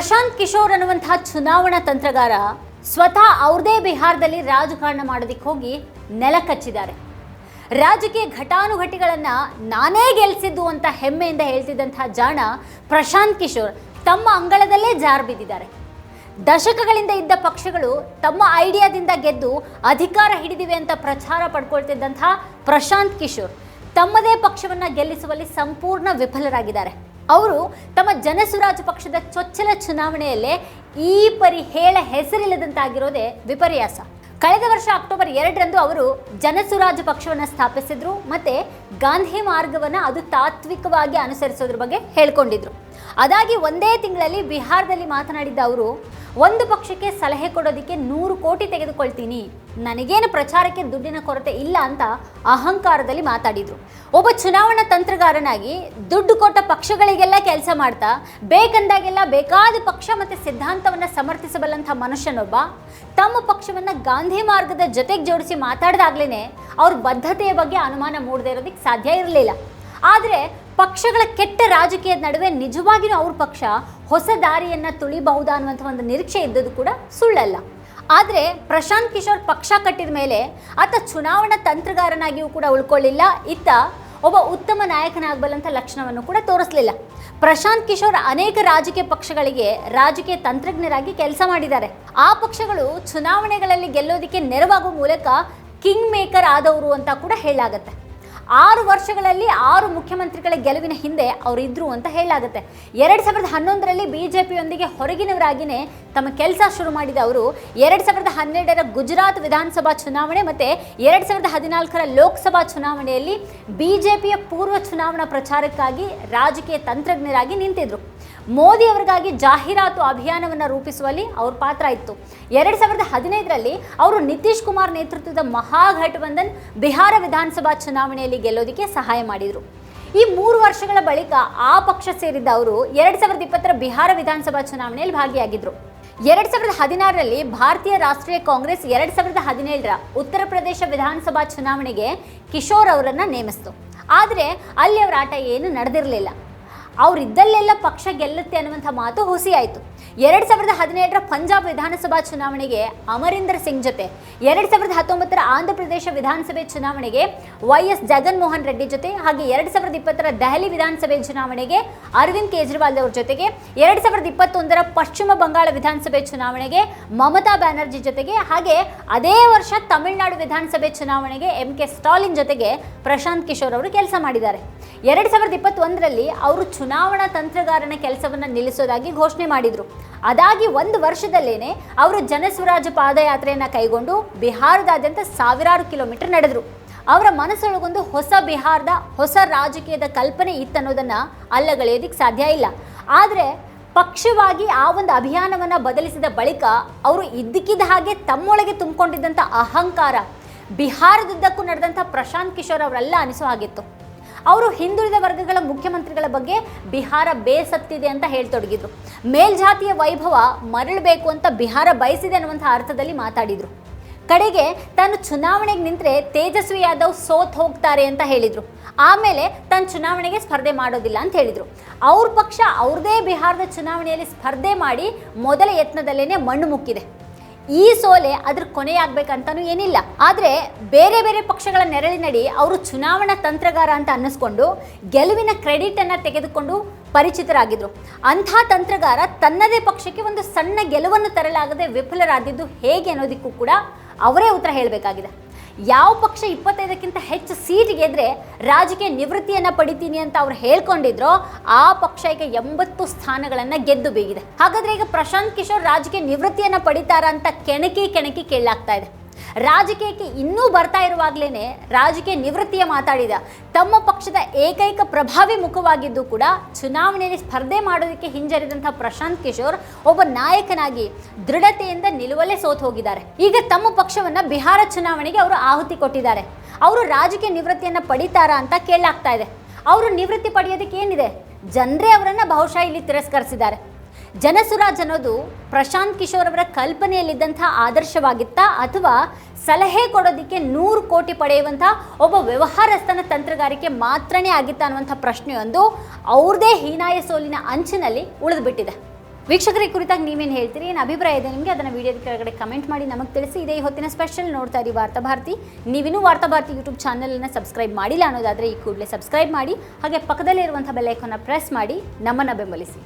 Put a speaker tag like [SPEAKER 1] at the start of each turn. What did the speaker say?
[SPEAKER 1] ಪ್ರಶಾಂತ್ ಕಿಶೋರ್ ಅನ್ನುವಂತಹ ಚುನಾವಣಾ ತಂತ್ರಗಾರ ಸ್ವತಃ ಅವ್ರದೇ ಬಿಹಾರದಲ್ಲಿ ರಾಜಕಾರಣ ಮಾಡೋದಕ್ಕೆ ಹೋಗಿ ನೆಲ ಕಚ್ಚಿದ್ದಾರೆ. ರಾಜಕೀಯ ಘಟಾನುಘಟಿಗಳನ್ನ ನಾನೇ ಗೆಲ್ಸಿದ್ದು ಅಂತ ಹೆಮ್ಮೆಯಿಂದ ಹೇಳ್ತಿದ್ದಂತಹ ಜಾಣ ಪ್ರಶಾಂತ್ ಕಿಶೋರ್ ತಮ್ಮ ಅಂಗಳದಲ್ಲೇ ಜಾರು ಬಿದ್ದಿದ್ದಾರೆ. ದಶಕಗಳಿಂದ ಇದ್ದ ಪಕ್ಷಗಳು ತಮ್ಮ ಐಡಿಯಾದಿಂದ ಗೆದ್ದು ಅಧಿಕಾರ ಹಿಡಿದಿವೆ ಅಂತ ಪ್ರಚಾರ ಪಡ್ಕೊಳ್ತಿದ್ದಂತಹ ಪ್ರಶಾಂತ್ ಕಿಶೋರ್ ತಮ್ಮದೇ ಪಕ್ಷವನ್ನ ಗೆಲ್ಲಿಸುವಲ್ಲಿ ಸಂಪೂರ್ಣ ವಿಫಲರಾಗಿದ್ದಾರೆ. ಅವರು ತಮ್ಮ ಜನಸುರಾಜ್ ಪಕ್ಷದ ಚೊಚ್ಚಲ ಚುನಾವಣೆಯಲ್ಲೇ ಈ ಪರಿ ಹೇಳ ಹೆಸರಿಲ್ಲದಂತಾಗಿರೋದೇ ವಿಪರ್ಯಾಸ. ಕಳೆದ ವರ್ಷ ಅಕ್ಟೋಬರ್ ಎರಡರಂದು ಅವರು ಜನಸುರಾಜ್ ಪಕ್ಷವನ್ನು ಸ್ಥಾಪಿಸಿದ್ರು ಮತ್ತೆ ಗಾಂಧಿ ಮಾರ್ಗವನ್ನು ಅದು ತಾತ್ವಿಕವಾಗಿ ಅನುಸರಿಸೋದ್ರ ಬಗ್ಗೆ ಹೇಳ್ಕೊಂಡಿದ್ರು. ಅದಾಗಿ ಒಂದೇ ತಿಂಗಳಲ್ಲಿ ಬಿಹಾರದಲ್ಲಿ ಮಾತನಾಡಿದ್ದ ಅವರು, ಒಂದು ಪಕ್ಷಕ್ಕೆ ಸಲಹೆ ಕೊಡೋದಕ್ಕೆ ನೂರು ಕೋಟಿ ತೆಗೆದುಕೊಳ್ತೀನಿ. ನನಗೇನು ಪ್ರಚಾರಕ್ಕೆ ದುಡ್ಡಿನ ಕೊರತೆ ಇಲ್ಲ ಅಂತ ಅಹಂಕಾರದಲ್ಲಿ ಮಾತಾಡಿದರು. ಒಬ್ಬ ಚುನಾವಣಾ ತಂತ್ರಗಾರನಾಗಿ ದುಡ್ಡು ಕೊಟ್ಟ ಪಕ್ಷಗಳಿಗೆಲ್ಲ ಕೆಲಸ ಮಾಡ್ತಾ, ಬೇಕಂದಾಗೆಲ್ಲ ಬೇಕಾದ ಪಕ್ಷ ಮತ್ತು ಸಿದ್ಧಾಂತವನ್ನು ಸಮರ್ಥಿಸಬಲ್ಲಂಥ ಮನುಷ್ಯನೊಬ್ಬ, ತಮ್ಮ ಪಕ್ಷವನ್ನು ಗಾಂಧಿ ಮಾರ್ಗದ ಜೊತೆಗೆ ಜೋಡಿಸಿ ಮಾತಾಡಿದಾಗ್ಲೇ ಅವ್ರ ಬದ್ಧತೆಯ ಬಗ್ಗೆ ಅನುಮಾನ ಮೂಡದೇ ಇರೋದಕ್ಕೆ ಸಾಧ್ಯ ಇರಲಿಲ್ಲ. ಆದರೆ ಪಕ್ಷಗಳ ಕೆಟ್ಟ ರಾಜಕೀಯದ ನಡುವೆ ನಿಜವಾಗಿಯೂ ಅವ್ರ ಪಕ್ಷ ಹೊಸ ದಾರಿಯನ್ನ ತುಳಿಬಹುದಾ ಅನ್ನುವಂಥ ಒಂದು ನಿರೀಕ್ಷೆ ಇದ್ದದ್ದು ಕೂಡ ಸುಳ್ಳಲ್ಲ. ಆದರೆ ಪ್ರಶಾಂತ್ ಕಿಶೋರ್ ಪಕ್ಷ ಕಟ್ಟಿದ ಮೇಲೆ ಆತ ಚುನಾವಣಾ ತಂತ್ರಗಾರನಾಗಿಯೂ ಕೂಡ ಉಳ್ಕೊಳ್ಳಿಲ್ಲ. ಇತ್ತ ಒಬ್ಬ ಉತ್ತಮ ನಾಯಕನಾಗಬಲ್ಲಂಥ ಲಕ್ಷಣವನ್ನು ಕೂಡ ತೋರಿಸಲಿಲ್ಲ. ಪ್ರಶಾಂತ್ ಕಿಶೋರ್ ಅನೇಕ ರಾಜಕೀಯ ಪಕ್ಷಗಳಿಗೆ ರಾಜಕೀಯ ತಂತ್ರಜ್ಞರಾಗಿ ಕೆಲಸ ಮಾಡಿದ್ದಾರೆ. ಆ ಪಕ್ಷಗಳು ಚುನಾವಣೆಗಳಲ್ಲಿ ಗೆಲ್ಲೋದಕ್ಕೆ ನೆರವಾಗುವ ಮೂಲಕ ಕಿಂಗ್ ಮೇಕರ್ ಆದವರು ಅಂತ ಕೂಡ ಹೇಳಲಾಗತ್ತೆ. ಆರು ವರ್ಷಗಳಲ್ಲಿ ಆರು ಮುಖ್ಯಮಂತ್ರಿಗಳ ಗೆಲುವಿನ ಹಿಂದೆ ಅವರು ಇದ್ರು ಅಂತ ಹೇಳಲಾಗುತ್ತೆ. ಎರಡು ಸಾವಿರದ ಹನ್ನೊಂದರಲ್ಲಿ ಬಿ ಜೆ ಪಿಯೊಂದಿಗೆ ಹೊರಗಿನವರಾಗಿಯೇ ತಮ್ಮ ಕೆಲಸ ಶುರು ಮಾಡಿದ ಅವರು, ಎರಡು ಸಾವಿರದ ಹನ್ನೆರಡರ ಗುಜರಾತ್ ವಿಧಾನಸಭಾ ಚುನಾವಣೆ ಮತ್ತು ಎರಡು ಸಾವಿರದ ಹದಿನಾಲ್ಕರ ಲೋಕಸಭಾ ಚುನಾವಣೆಯಲ್ಲಿ ಬಿ ಜೆ ಪೂರ್ವ ಚುನಾವಣಾ ಪ್ರಚಾರಕ್ಕಾಗಿ ರಾಜಕೀಯ ತಂತ್ರಜ್ಞರಾಗಿ ನಿಂತಿದ್ರು. ಮೋದಿ ಅವರಿಗಾಗಿ ಜಾಹೀರಾತು ಅಭಿಯಾನವನ್ನು ರೂಪಿಸುವಲ್ಲಿ ಅವ್ರ ಪಾತ್ರ ಇತ್ತು. ಎರಡು ಸಾವಿರದ ಹದಿನೈದರಲ್ಲಿ ಅವರು ನಿತೀಶ್ ಕುಮಾರ್ ನೇತೃತ್ವದ ಮಹಾಗಠಬಂಧನ್ ಬಿಹಾರ ವಿಧಾನಸಭಾ ಚುನಾವಣೆಯಲ್ಲಿ ಗೆಲ್ಲೋದಕ್ಕೆ ಸಹಾಯ ಮಾಡಿದರು. ಈ ಮೂರು ವರ್ಷಗಳ ಬಳಿಕ ಆ ಪಕ್ಷ ಸೇರಿದ್ದ ಅವರು ಎರಡು ಸಾವಿರದ ಇಪ್ಪತ್ತರ ಬಿಹಾರ ವಿಧಾನಸಭಾ ಚುನಾವಣೆಯಲ್ಲಿ ಭಾಗಿಯಾಗಿದ್ದರು ಎರಡು ಸಾವಿರದ ಹದಿನಾರರಲ್ಲಿ ಭಾರತೀಯ ರಾಷ್ಟ್ರೀಯ ಕಾಂಗ್ರೆಸ್ ಎರಡು ಸಾವಿರದ ಹದಿನೇಳರ ಉತ್ತರ ಪ್ರದೇಶ ವಿಧಾನಸಭಾ ಚುನಾವಣೆಗೆ ಕಿಶೋರ್ ಅವರನ್ನು ನೇಮಿಸಿತು. ಆದರೆ ಅಲ್ಲಿ ಅವರ ಆಟ ಏನು ನಡೆದಿರಲಿಲ್ಲ. ಅವರಿದ್ದಲ್ಲೆಲ್ಲ ಪಕ್ಷ ಗೆಲ್ಲುತ್ತೆ ಅನ್ನುವಂಥ ಮಾತು ಹುಸಿಯಾಯಿತು ಎರಡು ಸಾವಿರದ ಹದಿನೇಳರ ಪಂಜಾಬ್ ವಿಧಾನಸಭಾ ಚುನಾವಣೆಗೆ ಅಮರೀಂದರ್ ಸಿಂಗ್ ಜೊತೆ, ಎರಡು ಸಾವಿರದ ಹತ್ತೊಂಬತ್ತರ ಆಂಧ್ರ ಪ್ರದೇಶ ವಿಧಾನಸಭೆ ಚುನಾವಣೆಗೆ ವೈ ಎಸ್ ಜಗನ್ಮೋಹನ್ ರೆಡ್ಡಿ ಜೊತೆ, ಹಾಗೆ ಎರಡು ಸಾವಿರದ ಇಪ್ಪತ್ತರ ದೆಹಲಿ ವಿಧಾನಸಭೆ ಚುನಾವಣೆಗೆ ಅರವಿಂದ್ ಕೇಜ್ರಿವಾಲ್ ಅವರ ಜೊತೆಗೆ, ಎರಡು ಸಾವಿರದ ಇಪ್ಪತ್ತೊಂದರ ಪಶ್ಚಿಮ ಬಂಗಾಳ ವಿಧಾನಸಭೆ ಚುನಾವಣೆಗೆ ಮಮತಾ ಬ್ಯಾನರ್ಜಿ ಜೊತೆಗೆ, ಹಾಗೆ ಅದೇ ವರ್ಷ ತಮಿಳುನಾಡು ವಿಧಾನಸಭೆ ಚುನಾವಣೆಗೆ ಎಂ ಕೆ ಸ್ಟಾಲಿನ್ ಜೊತೆಗೆ ಪ್ರಶಾಂತ್ ಕಿಶೋರ್ ಅವರು ಕೆಲಸ ಮಾಡಿದ್ದಾರೆ. ಎರಡು ಸಾವಿರದ ಇಪ್ಪತ್ತೊಂದರಲ್ಲಿ ಅವರು ಚುನಾವಣಾ ತಂತ್ರಗಾರನ ಕೆಲಸವನ್ನು ನಿಲ್ಲಿಸೋದಾಗಿ ಘೋಷಣೆ ಮಾಡಿದರು. ಅದಾಗಿ ಒಂದು ವರ್ಷದಲ್ಲೇನೆ ಅವರು ಜನಸ್ವರಾಜ ಪಾದಯಾತ್ರೆಯನ್ನು ಕೈಗೊಂಡು ಬಿಹಾರದಾದ್ಯಂತ ಸಾವಿರಾರು ಕಿಲೋಮೀಟರ್ ನಡೆದರು. ಅವರ ಮನಸ್ಸೊಳಗೊಂದು ಹೊಸ ಬಿಹಾರದ ಹೊಸ ರಾಜಕೀಯದ ಕಲ್ಪನೆ ಇತ್ತನ್ನೋದನ್ನು ಅಲ್ಲಗಳೆಯೋದಕ್ಕೆ ಸಾಧ್ಯ ಇಲ್ಲ. ಆದರೆ ಪಕ್ಷವಾಗಿ ಆ ಒಂದು ಅಭಿಯಾನವನ್ನು ಬದಲಿಸಿದ ಬಳಿಕ ಅವರು ಇದ್ದಕ್ಕಿದ್ದ ಹಾಗೆ ತಮ್ಮೊಳಗೆ ತುಂಬಿಕೊಂಡಿದ್ದಂಥ ಅಹಂಕಾರ, ಬಿಹಾರದುದ್ದಕ್ಕೂ ನಡೆದಂಥ ಪ್ರಶಾಂತ್ ಕಿಶೋರ್ ಅವರೆಲ್ಲ ಅನಿಸೋ ಹಾಗಿತ್ತು. ಅವರು ಹಿಂದುಳಿದ ವರ್ಗಗಳ ಮುಖ್ಯಮಂತ್ರಿಗಳ ಬಗ್ಗೆ ಬಿಹಾರ ಬೇಸತ್ತಿದೆ ಅಂತ ಹೇಳ್ತೊಡಗಿದ್ರು. ಮೇಲ್ಜಾತಿಯ ವೈಭವ ಮರಳಬೇಕು ಅಂತ ಬಿಹಾರ ಬಯಸಿದೆ ಅನ್ನುವಂಥ ಅರ್ಥದಲ್ಲಿ ಮಾತಾಡಿದ್ರು. ಕಡೆಗೆ ತಾನು ಚುನಾವಣೆಗೆ ನಿಂತರೆ ತೇಜಸ್ವಿ ಯಾದವ್ ಸೋತ್ ಹೋಗ್ತಾರೆ ಅಂತ ಹೇಳಿದರು. ಆಮೇಲೆ ತಾನು ಚುನಾವಣೆಗೆ ಸ್ಪರ್ಧೆ ಮಾಡೋದಿಲ್ಲ ಅಂತ ಹೇಳಿದರು. ಅವ್ರ ಪಕ್ಷ ಅವ್ರದೇ ಬಿಹಾರದ ಚುನಾವಣೆಯಲ್ಲಿ ಸ್ಪರ್ಧೆ ಮಾಡಿ ಮೊದಲ ಯತ್ನದಲ್ಲೇ ಮಣ್ಣು ಮುಕ್ಕಿದೆ. ಈ ಸೋಲೆ ಅದ್ರ ಕೊನೆಯಾಗಬೇಕಂತನೂ ಏನಿಲ್ಲ. ಆದರೆ ಬೇರೆ ಬೇರೆ ಪಕ್ಷಗಳ ನೆರಳಿನಡಿ ಅವರು ಚುನಾವಣಾ ತಂತ್ರಗಾರ ಅಂತ ಅನ್ನಿಸ್ಕೊಂಡು ಗೆಲುವಿನ ಕ್ರೆಡಿಟನ್ನು ತೆಗೆದುಕೊಂಡು ಪರಿಚಿತರಾಗಿದ್ರು. ಅಂಥ ತಂತ್ರಗಾರ ತನ್ನದೇ ಪಕ್ಷಕ್ಕೆ ಒಂದು ಸಣ್ಣ ಗೆಲುವನ್ನು ತರಲಾಗದೆ ವಿಫಲರಾದಿದ್ದು ಹೇಗೆ ಅನ್ನೋದಕ್ಕೂ ಕೂಡ ಅವರೇ ಉತ್ತರ ಹೇಳಬೇಕಾಗಿದೆ. ಯಾವ ಪಕ್ಷ ಇಪ್ಪತ್ತೈದಕ್ಕಿಂತ ಹೆಚ್ಚು ಸೀಟ್ ಗೆದ್ರೆ ರಾಜಕೀಯ ನಿವೃತ್ತಿಯನ್ನ ಪಡಿತೀನಿ ಅಂತ ಅವ್ರು ಹೇಳ್ಕೊಂಡಿದ್ರೋ ಆ ಪಕ್ಷ ಈಗ ಎಂಬತ್ತು ಸ್ಥಾನಗಳನ್ನ ಗೆದ್ದು ಬೀಗಿದೆ. ಹಾಗಾದ್ರೆ ಈಗ ಪ್ರಶಾಂತ್ ಕಿಶೋರ್ ರಾಜಕೀಯ ನಿವೃತ್ತಿಯನ್ನ ಪಡಿತಾರ ಅಂತ ಕೆಣಕಿ ಕೆಣಕಿ ಕೇಳಲಾಗ್ತಾ ಇದೆ. ರಾಜಕೀಯಕ್ಕೆ ಇನ್ನೂ ಬರ್ತಾ ಇರುವಾಗಲೇ ರಾಜಕೀಯ ನಿವೃತ್ತಿಯ ಮಾತಾಡಿದ. ತಮ್ಮ ಪಕ್ಷದ ಏಕೈಕ ಪ್ರಭಾವಿ ಮುಖವಾಗಿದ್ದು ಕೂಡ ಚುನಾವಣೆಯಲ್ಲಿ ಸ್ಪರ್ಧೆ ಮಾಡೋದಕ್ಕೆ ಹಿಂಜರಿದಂಥ ಪ್ರಶಾಂತ್ ಕಿಶೋರ್ ಒಬ್ಬ ನಾಯಕನಾಗಿ ದೃಢತೆಯಿಂದ ನಿಲುವಲ್ಲೇ ಸೋತು ಹೋಗಿದ್ದಾರೆ. ಈಗ ತಮ್ಮ ಪಕ್ಷವನ್ನ ಬಿಹಾರ ಚುನಾವಣೆಗೆ ಅವರು ಆಹುತಿ ಕೊಟ್ಟಿದ್ದಾರೆ. ಅವರು ರಾಜಕೀಯ ನಿವೃತ್ತಿಯನ್ನ ಪಡಿತಾರಾ ಅಂತ ಕೇಳಲಾಗ್ತಾ ಇದೆ. ಅವರು ನಿವೃತ್ತಿ ಪಡೆಯೋದಕ್ಕೆ ಏನಿದೆ? ಜನರೇ ಅವರನ್ನು ಬಹುಶಃ ಇಲ್ಲಿ ತಿರಸ್ಕರಿಸಿದ್ದಾರೆ. ಜನಸುರಾಜ್ ಅನ್ನೋದು ಪ್ರಶಾಂತ್ ಕಿಶೋರ್ ಅವರ ಕಲ್ಪನೆಯಲ್ಲಿದ್ದಂಥ ಆದರ್ಶವಾಗಿತ್ತಾ ಅಥವಾ ಸಲಹೆ ಕೊಡೋದಕ್ಕೆ ನೂರು ಕೋಟಿ ಪಡೆಯುವಂಥ ಒಬ್ಬ ವ್ಯವಹಾರಸ್ಥನ ತಂತ್ರಗಾರಿಕೆ ಮಾತ್ರನೇ ಆಗಿತ್ತ ಅನ್ನುವಂಥ ಪ್ರಶ್ನೆಯೊಂದು ಅವ್ರದೇ ಹೀನಾಯ ಸೋಲಿನ ಅಂಚಿನಲ್ಲಿ ಉಳಿದುಬಿಟ್ಟಿದೆ. ವೀಕ್ಷಕರ ಕುರಿತಾಗಿ ನೀವೇನು ಹೇಳ್ತೀರಿ? ಏನು ಅಭಿಪ್ರಾಯ ಇದೆ ನಿಮಗೆ? ಅದನ್ನು ವಿಡಿಯೋದ ಕೆಳಗಡೆ ಕಮೆಂಟ್ ಮಾಡಿ. ನಮಗೆ ತಿಳಿಸಿ. ಇದೇ ಹೊತ್ತಿನ ಸ್ಪೆಷಲ್ ನೋಡ್ತಾ ಇರಿ ವಾರ್ತಾ ಭಾರತಿ. ನೀವಿನ್ನೂ ವಾರ್ತಾ ಭಾರತಿ ಯೂಟ್ಯೂಬ್ ಚಾನಲನ್ನು ಸಬ್ಸ್ಕ್ರೈಬ್ ಮಾಡಿಲ್ಲ ಅನ್ನೋದಾದರೆ ಈ ಕೂಡಲೇ ಸಬ್ಸ್ಕ್ರೈಬ್ ಮಾಡಿ. ಹಾಗೆ ಪಕ್ಕದಲ್ಲಿರುವಂಥ ಬೆಲ್ಲೈಕನ್ನ ಪ್ರೆಸ್ ಮಾಡಿ. ನಮ್ಮನ್ನು ಬೆಂಬಲಿಸಿ.